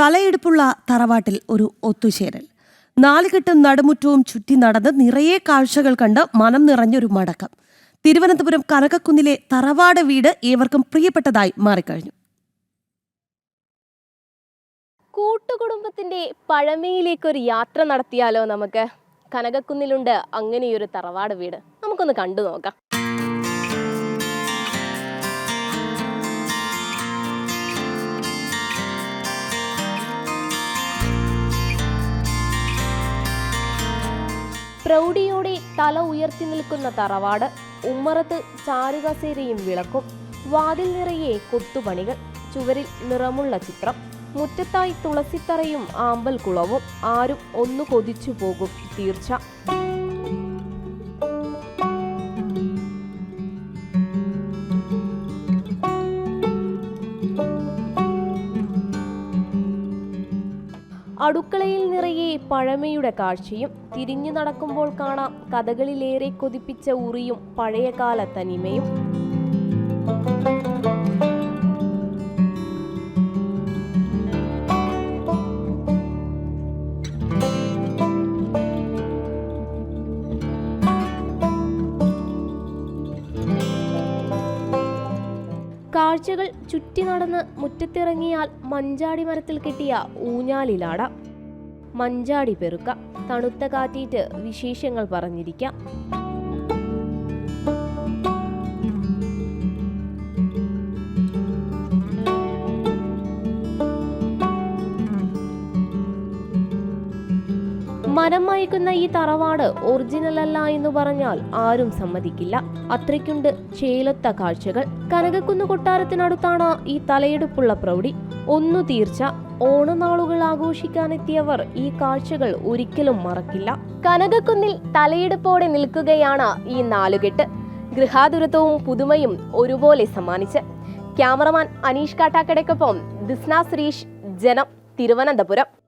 തലയെടുപ്പുള്ള തറവാട്ടിൽ ഒരു ഒത്തുചേരൽ. നാലുകെട്ടും നടുമുറ്റവും ചുറ്റി നടന്ന് നിറയെ കാഴ്ചകൾ കണ്ട് മനം നിറഞ്ഞൊരു മടക്കം. തിരുവനന്തപുരം കനകക്കുന്നിലെ തറവാട് വീട് ഏവർക്കും പ്രിയപ്പെട്ടതായി മാറിക്കഴിഞ്ഞു. കൂട്ടുകുടുംബത്തിന്റെ പഴമയിലേക്കൊരു യാത്ര നടത്തിയാലോ നമുക്ക്? കനകക്കുന്നിലുണ്ട് അങ്ങനെയൊരു തറവാട് വീട്. നമുക്കൊന്ന് കണ്ടു നോക്കാം പ്രൗഢിയോടെ തല ഉയർത്തി നിൽക്കുന്ന തറവാട് ഉമ്മറത്ത് ചാരുകസേരയും വിളക്കും. വാതിൽ നിറയെ കൊത്തുപണികൾ. ചുവരിൽ നിറമുള്ള ചിത്രം. മുറ്റത്തായി തുളസിത്തറയും ആമ്പൽ കുളവും ആരും ഒന്നു കൊതിച്ചു പോകും തീർച്ച. അടുക്കളയിൽ നിറയെ പഴമയുടെ കാഴ്ചയും തിരിഞ്ഞു നടക്കുമ്പോൾ കാണാം കഥകളിലേറെ കൊതിപ്പിച്ച ഉറിയും പഴയകാല തനിമയും. കാഴ്ചകൾ ചുറ്റി നടന്ന് മുറ്റത്തിറങ്ങിയാൽ മഞ്ചാടി മരത്തിൽ കിട്ടിയ ഊഞ്ഞാലിലാട. മഞ്ചാടി പെറുക്ക. തണുത്ത കാറ്റീറ്റ് വിശേഷങ്ങൾ പറഞ്ഞിരിക്കാം. മരം മയക്കുന്ന ഈ തറവാട് ഒറിജിനൽ അല്ല എന്ന് പറഞ്ഞാൽ ആരും സമ്മതിക്കില്ല. അത്രയ്ക്കുണ്ട് ചേലത്ത കാഴ്ചകൾ. കനകക്കുന്ന് കൊട്ടാരത്തിനടുത്താണ് ഈ തലയെടുപ്പുള്ള പ്രൗഢി. ഒന്നു തീർച്ച ഓണനാളുകൾ ആഘോഷിക്കാനെത്തിയവർ ഈ കാഴ്ചകൾ ഒരിക്കലും മറക്കില്ല. കനകക്കുന്നിൽ തലയെടുപ്പോടെ നിൽക്കുകയാണ് ഈ നാലുകെട്ട്. ഗൃഹാതുരത്വവും പുതുമയും ഒരുപോലെ സമ്മാനിച്ച്. ക്യാമറമാൻ അനീഷ് കാട്ടാക്കടയ്ക്കൊപ്പം ദിസ്ന ശ്രീഷ് ജനം തിരുവനന്തപുരം.